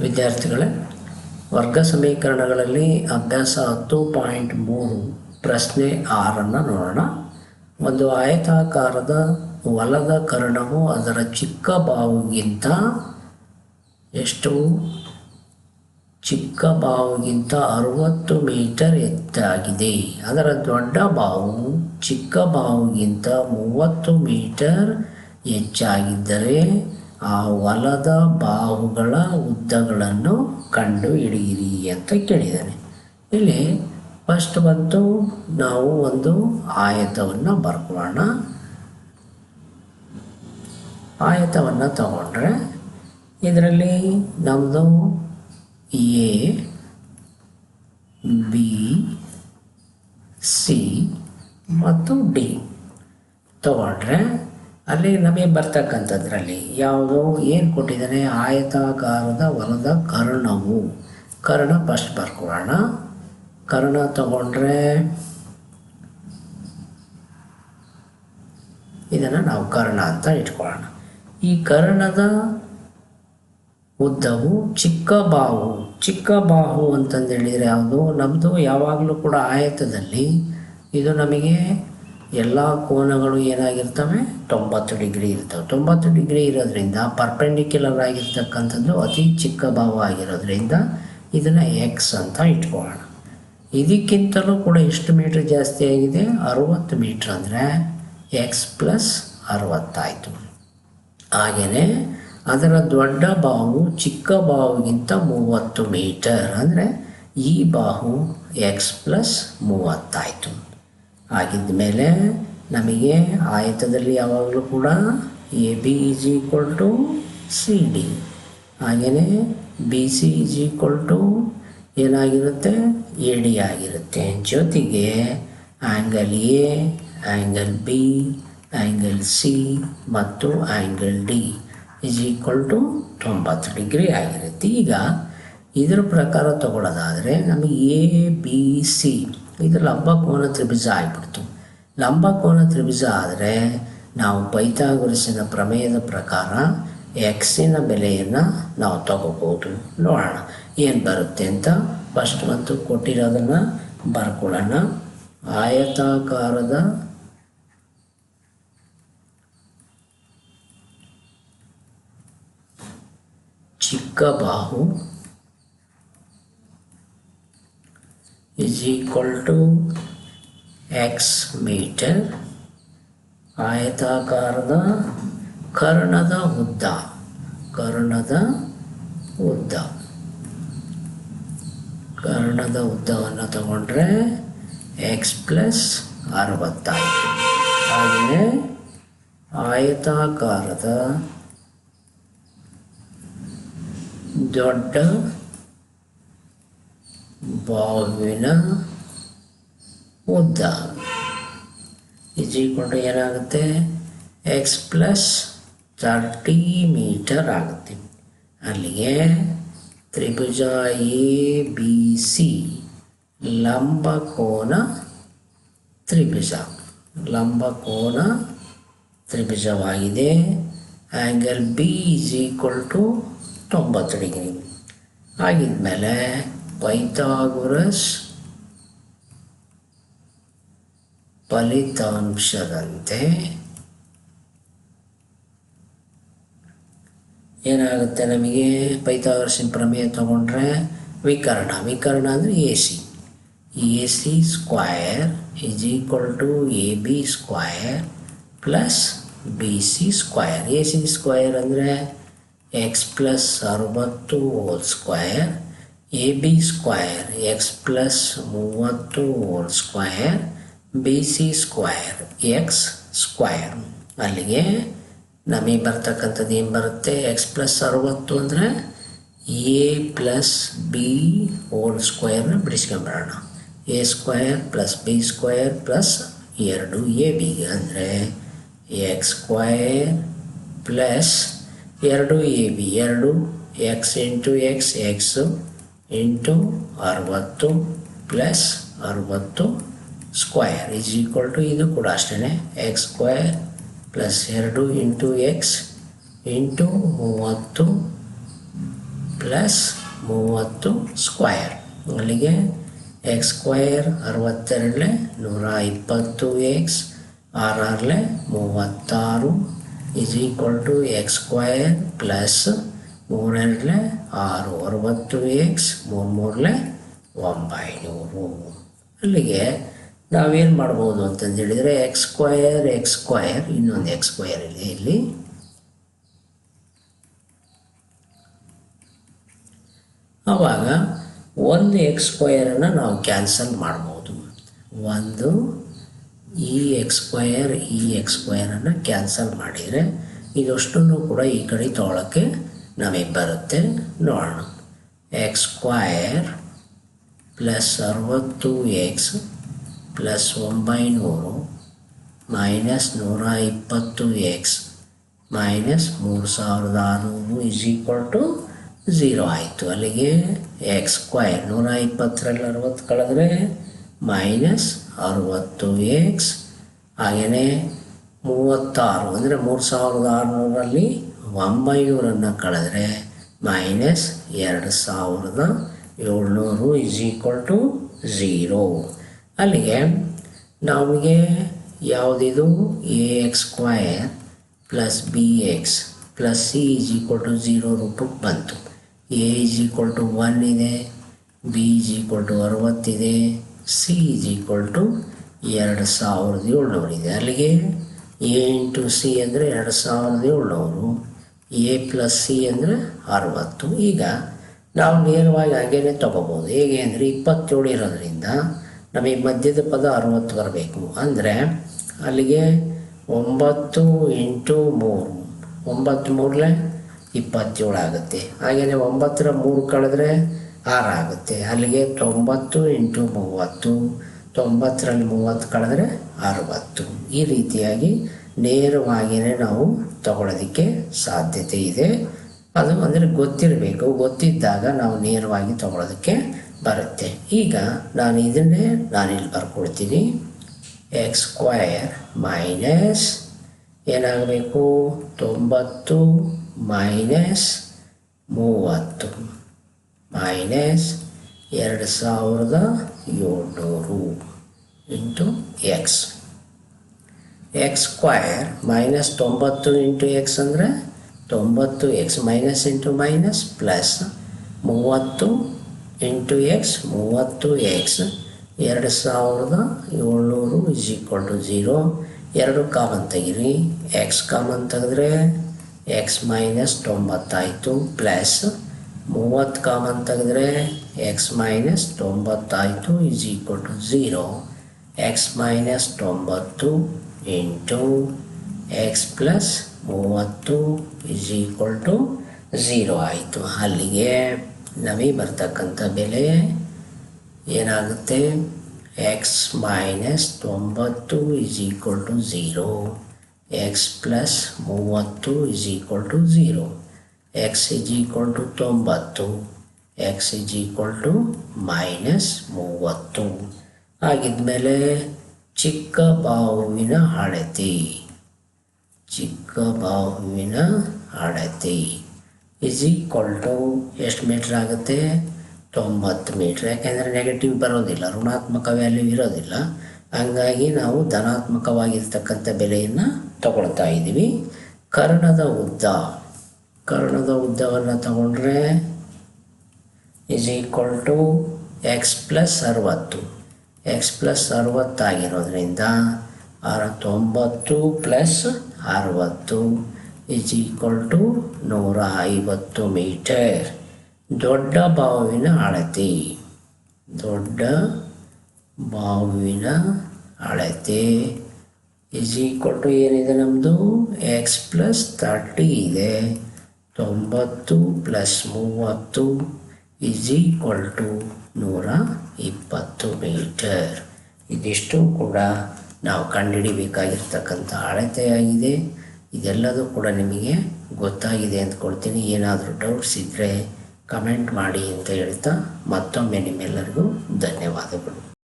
ವಿದ್ಯಾರ್ಥಿಗಳೇ, ವರ್ಗ ಸಮೀಕರಣಗಳಲ್ಲಿ ಅಭ್ಯಾಸ ಹತ್ತು ಪಾಯಿಂಟ್ ಮೂರು ಪ್ರಶ್ನೆ ಆರನ್ನು ನೋಡೋಣ. ಒಂದು ಆಯತಾಕಾರದ ಹೊಲದ ಕರ್ಣವು ಅದರ ಚಿಕ್ಕ ಬಾವುಗಿಂತ ಎಷ್ಟು? ಚಿಕ್ಕ ಬಾವುಗಿಂತ ಅರುವತ್ತು ಮೀಟರ್ ಎತ್ತಾಗಿದೆ ಅದರ ದೊಡ್ಡ ಬಾವು ಚಿಕ್ಕ ಬಾವುಗಿಂತ ಮೂವತ್ತು ಮೀಟರ್ ಹೆಚ್ಚಾಗಿದ್ದರೆ ಆ ಹೊಲದ ಬಾಹುಗಳ ಉದ್ದಗಳನ್ನು ಕಂಡು ಹಿಡಿಯಿರಿ ಅಂತ ಕೇಳಿದ್ದಾನೆ. ಇಲ್ಲಿ ಫಸ್ಟ್ ಬಂತು ನಾವು ಒಂದು ಆಯತವನ್ನು ಬರ್ಕೊಳ್ಳೋಣ. ಆಯತವನ್ನು ತಗೊಂಡ್ರೆ ಇದರಲ್ಲಿ ನಮ್ಮದು ಎ, ಬಿ, ಸಿ ಮತ್ತು ಡಿ ತಗೊಂಡ್ರೆ ಅಲ್ಲಿ ನಮಗೆ ಬರ್ತಕ್ಕಂಥದ್ರಲ್ಲಿ ಯಾವುದು ಏನು ಕೊಟ್ಟಿದ್ದಾನೆ? ಆಯತಾಕಾರದ ಹೊಲದ ಕರ್ಣವು. ಕರ್ಣ ಫಸ್ಟ್ ಬರ್ಕೊಳ್ಳೋಣ. ಕರ್ಣ ತಗೊಂಡ್ರೆ ಇದನ್ನು ನಾವು ಕರ್ಣ ಅಂತ ಇಟ್ಕೊಳ್ಳೋಣ. ಈ ಕರ್ಣದ ಉದ್ದವು ಚಿಕ್ಕ ಬಾಹು. ಚಿಕ್ಕ ಬಾಹು ಅಂತಂದು ಹೇಳಿದರೆ ಯಾವುದು? ನಮ್ಮದು ಯಾವಾಗಲೂ ಕೂಡ ಆಯತದಲ್ಲಿ. ಇದು ನಮಗೆ ಎಲ್ಲ ಕೋನಗಳು ಏನಾಗಿರ್ತವೆ? ತೊಂಬತ್ತು ಡಿಗ್ರಿ ಇರ್ತವೆ. ತೊಂಬತ್ತು ಡಿಗ್ರಿ ಇರೋದ್ರಿಂದ ಪರ್ಪೆಂಡಿಕ್ಯುಲರ್ ಆಗಿರ್ತಕ್ಕಂಥದ್ದು ಅತಿ ಚಿಕ್ಕ ಭಾವ ಆಗಿರೋದ್ರಿಂದ ಇದನ್ನು ಎಕ್ಸ್ ಅಂತ ಇಟ್ಕೊಳ್ಳೋಣ. ಇದಕ್ಕಿಂತಲೂ ಕೂಡ ಎಷ್ಟು ಮೀಟ್ರ್ ಜಾಸ್ತಿ ಆಗಿದೆ? ಅರುವತ್ತು ಮೀಟ್ರ್ ಅಂದರೆ ಎಕ್ಸ್ ಪ್ಲಸ್ ಅರುವತ್ತಾಯಿತು. ಹಾಗೆಯೇ ಅದರ ದೊಡ್ಡ ಬಾಹು ಚಿಕ್ಕ ಬಾಹುಗಿಂತ ಮೂವತ್ತು ಮೀಟರ್ ಅಂದರೆ ಈ ಬಾಹು ಎಕ್ಸ್ ಪ್ಲಸ್ ಮೂವತ್ತಾಯಿತು. ಆಗಿದ್ದ ಮೇಲೆ ನಮಗೆ ಆಯತದಲ್ಲಿ ಯಾವಾಗಲೂ ಕೂಡ A B is equal to C D ಹಾಗೆಯೇ B C is equal to ಏನಾಗಿರುತ್ತೆ? ಎ ಡಿ ಆಗಿರುತ್ತೆ. ಜೊತೆಗೆ angle A angle B angle C ಮತ್ತು angle D is equal to ತೊಂಬತ್ತು ಡಿಗ್ರಿ ಆಗಿರುತ್ತೆ. ಈಗ ಇದರ ಪ್ರಕಾರ ತಗೊಳ್ಳೋದಾದರೆ ನಮಗೆ ಎ ಬಿ ಸಿ ಇದು ಲಂಬ ಕೋನ ತ್ರಿಭುಜ ಆಗಿಬಿಡ್ತು. ಲಂಬ ಕೋನ ತ್ರಿಭುಜ ಆದರೆ ನಾವು ಪೈಥಾಗೊರಸಿನ ಪ್ರಮೇಯದ ಪ್ರಕಾರ ಎಕ್ಸಿನ ಬೆಲೆಯನ್ನು ನಾವು ತಗೋಬೋದು. ನೋಡೋಣ ಏನು ಬರುತ್ತೆ ಅಂತ ಫಸ್ಟ್ ಮತ್ತು ಕೊಟ್ಟಿರೋದನ್ನು ಬರ್ಕೊಳ್ಳೋಣ. ಆಯತಾಕಾರದ ಚಿಕ್ಕ ಬಾಹು is equal to x metre ಆಯತಾಕಾರದ ಕರ್ಣದ ಉದ್ದ ಕರ್ಣದ ಉದ್ದ. ಕರ್ಣದ ಉದ್ದವನ್ನು ತಗೊಂಡ್ರೆ ಎಕ್ಸ್ ಪ್ಲಸ್ ಅರವತ್ತಾಯಿತು. ಹಾಗೆಯೇ ಆಯತಾಕಾರದ ದೊಡ್ಡ ಬಾವಿನ ಉದ್ದ. ಈಕ್ವಲ್ ಏನಾಗುತ್ತೆ? ಎಕ್ಸ್ ಪ್ಲಸ್ ತರ್ಟಿ ಮೀಟರ್ ಆಗುತ್ತೆ. ಅಲ್ಲಿಗೆ ತ್ರಿಭುಜ ಎ ಬಿ ಸಿ ಲಂಬಕೋನ ತ್ರಿಭುಜ. ಲಂಬಕೋನ ತ್ರಿಭುಜವಾಗಿದೆ. Angle B is equal to ತೊಂಬತ್ತು ಡಿಗ್ರಿ ಆಗಿದ್ಮೇಲೆ ಪೈಥಾಗೊರಸ್ ಫಲಿತಾಂಶದಂತೆ ಏನಾಗುತ್ತೆ ನಮಗೆ? ಪೈಥಾಗೊರಸಿನ ಪ್ರಮೇಯ ತಗೊಂಡ್ರೆ ವಿಕರ್ಣ. ವಿಕರ್ಣ ಅಂದರೆ A C A C square is equal to A B square plus B C square A C square ಅಂದರೆ ಎಕ್ಸ್ ಪ್ಲಸ್ ಅರವತ್ತು whole square A B square X plus ಮೂವತ್ತು whole square B C square X square ಅಲ್ಲಿಗೆ ನಮಗೆ ಬರ್ತಕ್ಕಂಥದ್ದು ಏನು ಬರುತ್ತೆ? X plus ಅರವತ್ತು ಅಂದರೆ ಎ ಪ್ಲಸ್ ಬಿ ಹೋಲ್ ಸ್ಕ್ವಯರ್ನ ಬಿಡಿಸ್ಕೊಂಬರೋಣ A square plus B square plus ಎರಡು ಎ ಬಿಗೆ ಅಂದರೆ ಎಕ್ಸ್ ಸ್ಕ್ವಯರ್ ಪ್ಲಸ್ ಎರಡು ಎ ಬಿ. ಎರಡು X into X, X into ಅರವತ್ತು ಪ್ಲಸ್ ಅರವತ್ತು ಸ್ಕ್ವಯರ್ ಈಸ್ ಈಕ್ವಲ್ ಟು ಇದು ಕೂಡ ಅಷ್ಟೇ ಎಕ್ಸ್ ಸ್ಕ್ವಯರ್ ಪ್ಲಸ್ ಎರಡು ಇಂಟು ಎಕ್ಸ್ ಇಂಟು ಮೂವತ್ತು ಪ್ಲಸ್ ಮೂವತ್ತು ಸ್ಕ್ವಯರ್ ಅಲ್ಲಿಗೆ ಎಕ್ಸ್ ಸ್ಕ್ವಯರ್ ಅರವತ್ತೆರಡಲೆ ನೂರ ಇಪ್ಪತ್ತು ಎಕ್ಸ್ ಆರಾರಲೆ ಮೂವತ್ತಾರು is equal to X square plus ಮೂರೆರಡಲೆ ಆರು ಅರವತ್ತು ಎಕ್ಸ್ ಮೂರು ಮೂರಲೆ ಒಂಬೈನೂರು. ಅಲ್ಲಿಗೆ ನಾವೇನು ಮಾಡ್ಬೋದು ಅಂತಂದು ಹೇಳಿದರೆ ಎಕ್ಸ್ ಸ್ಕ್ವಯರ್ ಎಕ್ಸ್ ಸ್ಕ್ವಯರ್ ಇನ್ನೊಂದು ಎಕ್ಸ್ ಸ್ಕ್ವಯರ್ ಇದೆ ಇಲ್ಲಿ. ಆವಾಗ ಒಂದು ಎಕ್ಸ್ ಸ್ಕ್ವಯರನ್ನು ನಾವು ಕ್ಯಾನ್ಸಲ್ ಮಾಡ್ಬೋದು. ಒಂದು ಈ ಎಕ್ಸ್ ಸ್ಕ್ವಯರ್ ಈ ಎಕ್ಸ್ ಸ್ಕ್ವಯರನ್ನು ಕ್ಯಾನ್ಸಲ್ ಮಾಡಿದರೆ ಇದಷ್ಟನ್ನು ಕೂಡ ಈ ಕಡೆ ತೊಗೊಳಕ್ಕೆ ನಮಗೆ ಬರುತ್ತೆ. ನೋಡೋಣ. ಎಕ್ಸ್ ಸ್ಕ್ವಯರ್ ಪ್ಲಸ್ ಅರವತ್ತು ಎಕ್ಸ್ ಪ್ಲಸ್ ಒಂಬೈನೂರು ಮೈನಸ್ ನೂರ ಇಪ್ಪತ್ತು ಎಕ್ಸ್ ಮೈನಸ್ ಮೂರು ಸಾವಿರದ ಆರುನೂರು ಇಸ್ ಈಕ್ವಲ್ ಟು ಝೀರೋ ಆಯಿತು. ಅಲ್ಲಿಗೆ ಎಕ್ಸ್ ಸ್ಕ್ವಯರ್ ನೂರ ಇಪ್ಪತ್ತರಲ್ಲಿ ಅರವತ್ತು ಕಳೆದ್ರೆ ಮೈನಸ್ ಅರವತ್ತು ಎಕ್ಸ್ ಹಾಗೆಯೇ ಮೂವತ್ತಾರು, ಅಂದರೆ ಮೂರು ಸಾವಿರದ ಆರುನೂರಲ್ಲಿ ಒಂಬೈನೂರನ್ನು ಕಳೆದ್ರೆ ಮೈನಸ್ ಎರಡು ಸಾವಿರದ ಏಳ್ನೂರು ಇಸ್ ಈಕ್ವಲ್ ಟು ಝೀರೋ ಅಲ್ಲಿಗೆ ನಮಗೆ ಯಾವುದಿದು? A X square plus B X plus C is equal to zero ರೂಪಕ್ಕೆ ಬಂತು. A is equal to one ಇದೆ ಬಿ ಈಸ್ ಈಕ್ವಲ್ ಟು ಅರವತ್ತಿದೆ ಸಿ ಈಸ್ ಈಕ್ವಲ್ ಟು ಎರಡು ಸಾವಿರದ ಏಳ್ನೂರು ಇದೆ. ಅಲ್ಲಿಗೆ ಎ ಇಂಟು ಸಿ ಅಂದರೆ ಎರಡು ಸಾವಿರದ ಏಳ್ನೂರು. ಎ ಪ್ಲಸ್ ಸಿ ಅಂದರೆ ಅರವತ್ತು. ಈಗ ನಾವು ನೇರವಾಗಿ ಹಾಗೇನೆ ತಗೋಬೋದು. ಹೇಗೆ ಅಂದರೆ ಇಪ್ಪತ್ತೇಳು ಇರೋದ್ರಿಂದ ನಮಗೆ ಮಧ್ಯದ ಪದ ಅರವತ್ತು ಬರಬೇಕು. ಅಂದರೆ ಅಲ್ಲಿಗೆ ಒಂಬತ್ತು ಎಂಟು ಮೂರು. ಒಂಬತ್ತು ಮೂರಲೆ ಇಪ್ಪತ್ತೇಳು ಆಗುತ್ತೆ. ಹಾಗೆಯೇ ಒಂಬತ್ತರ ಮೂರು ಕಳೆದ್ರೆ ಆರು ಆಗುತ್ತೆ. ಅಲ್ಲಿಗೆ ತೊಂಬತ್ತು ಎಂಟು ಮೂವತ್ತು. ತೊಂಬತ್ತರಲ್ಲಿ ಮೂವತ್ತು ಕಳೆದ್ರೆ ಅರವತ್ತು. ಈ ರೀತಿಯಾಗಿ ನೇರವಾಗಿಯೇ ನಾವು ತಗೊಳ್ಳೋದಕ್ಕೆ ಸಾಧ್ಯತೆ ಇದೆ. ಅದು ಅಂದರೆ ಗೊತ್ತಿರಬೇಕು. ಗೊತ್ತಿದ್ದಾಗ ನಾವು ನೇರವಾಗಿ ತಗೊಳ್ಳೋದಕ್ಕೆ ಬರುತ್ತೆ. ಈಗ ನಾನು ಇದನ್ನೇ ನಾನಿಲ್ಲಿ ಬರ್ಕೊಡ್ತೀನಿ. ಎಕ್ಸ್ ಸ್ಕ್ವಯರ್ ಮೈನಸ್ ಏನಾಗಬೇಕು? ತೊಂಬತ್ತು ಮೈನಸ್ ಮೂವತ್ತು ಮೈನಸ್ ಎರಡು ಸಾವಿರದ ಏಳ್ನೂರು into X. X square minus ತೊಂಬತ್ತು ಇಂಟು ಎಕ್ಸ್ ಅಂದರೆ ತೊಂಬತ್ತು X minus into minus plus ಮೂವತ್ತು ಇಂಟು ಎಕ್ಸ್ ಮೂವತ್ತು ಎಕ್ಸ್ ಎರಡು ಸಾವಿರದ ಏಳ್ನೂರು ಇಸ್ ಈಕ್ವಲ್ ಟು ಜೀರೋ ಎರಡು ಕಾಮನ್ ತೆಗಿರಿ. ಎಕ್ಸ್ ಕಾಮನ್ ತೆಗೆದ್ರೆ ಎಕ್ಸ್ ಮೈನಸ್ ತೊಂಬತ್ತಾಯಿತು ಪ್ಲಸ್ ಮೂವತ್ತು ಕಾಮನ್ ತೆಗೆದ್ರೆ X minus ತೊಂಬತ್ತಾಯಿತು is equal to zero X minus ತೊಂಬತ್ತು ಇಂಟು ಎಕ್ಸ್ ಪ್ಲಸ್ ಮೂವತ್ತು ಇಸ್ ಈಕ್ವಲ್ ಟು ಝೀರೋ ಆಯಿತು. ಅಲ್ಲಿಗೆ ನಮಗೆ ಬರ್ತಕ್ಕಂಥ ಬೆಲೆ ಏನಾಗುತ್ತೆ? ಎಕ್ಸ್ ಮೈನಸ್ ತೊಂಬತ್ತು is equal to zero X plus ಮೂವತ್ತು is equal to zero X is equal to ತೊಂಬತ್ತು. X is equal to minus ಮೂವತ್ತು. ಆಗಿದ್ಮೇಲೆ ಚಿಕ್ಕ ಬಾಹುವಿನ ಅಳತೆ. ಚಿಕ್ಕ ಬಾಹುವಿನ ಅಳತೆ. ಇಸ್ ಈಕ್ವಲ್ ಟು ಎಷ್ಟು ಮೀಟ್ರ್ ಆಗುತ್ತೆ? ತೊಂಬತ್ತು ಮೀಟ್ರ್ ಯಾಕೆಂದರೆ ನೆಗೆಟಿವ್ ಬರೋದಿಲ್ಲ, ಋಣಾತ್ಮಕ ವ್ಯಾಲ್ಯೂ ಇರೋದಿಲ್ಲ. ಹಂಗಾಗಿ ನಾವು ಧನಾತ್ಮಕವಾಗಿರ್ತಕ್ಕಂಥ ಬೆಲೆಯನ್ನು ತಗೊಳ್ತಾ ಇದ್ದೀವಿ. ಕರ್ಣದ ಉದ್ದ. ಕರ್ಣದ ಉದ್ದವನ್ನು ತಗೊಂಡ್ರೆ is equal to X plus ಅರವತ್ತು. ಎಕ್ಸ್ ಪ್ಲಸ್ ಅರವತ್ತಾಗಿರೋದ್ರಿಂದ ಅರವತ್ತೊಂಬತ್ತು ತೊಂಬತ್ತು ಪ್ಲಸ್ ಅರವತ್ತು ಇಸ್ ಈಕ್ವಲ್ ಟು ನೂರ ಐವತ್ತು ಮೀಟರ್ ದೊಡ್ಡ ಬಾವಿನ ಅಳತೆ. ದೊಡ್ಡ ಬಾವಿನ ಅಳತೆ. ಇಸ್ ಈಕ್ವಲ್ ಟು ಏನಿದೆ ನಮ್ಮದು ಎಕ್ಸ್ ಪ್ಲಸ್ ತರ್ಟಿ ಇದೆ. ತೊಂಬತ್ತು ಪ್ಲಸ್ ಮೂವತ್ತು ಇಸ್ ಈಕ್ವಲ್ ಟು ನೂರ ಇಪ್ಪತ್ತು ಮೀಟರ್. ಇದಿಷ್ಟು ಕೂಡ ನಾವು ಕಂಡುಹಿಡಿಬೇಕಾಗಿರ್ತಕ್ಕಂಥ ಅಳತೆಯಾಗಿದೆ. ಇದೆಲ್ಲದೂ ಕೂಡ ನಿಮಗೆ ಗೊತ್ತಾಗಿದೆ ಅಂದ್ಕೊಳ್ತೀನಿ. ಏನಾದರೂ ಡೌಟ್ಸ್ ಇದ್ದರೆ ಕಮೆಂಟ್ ಮಾಡಿ ಅಂತ ಹೇಳ್ತಾ ಮತ್ತೊಮ್ಮೆ ನಿಮ್ಮೆಲ್ಲರಿಗೂ ಧನ್ಯವಾದಗಳು.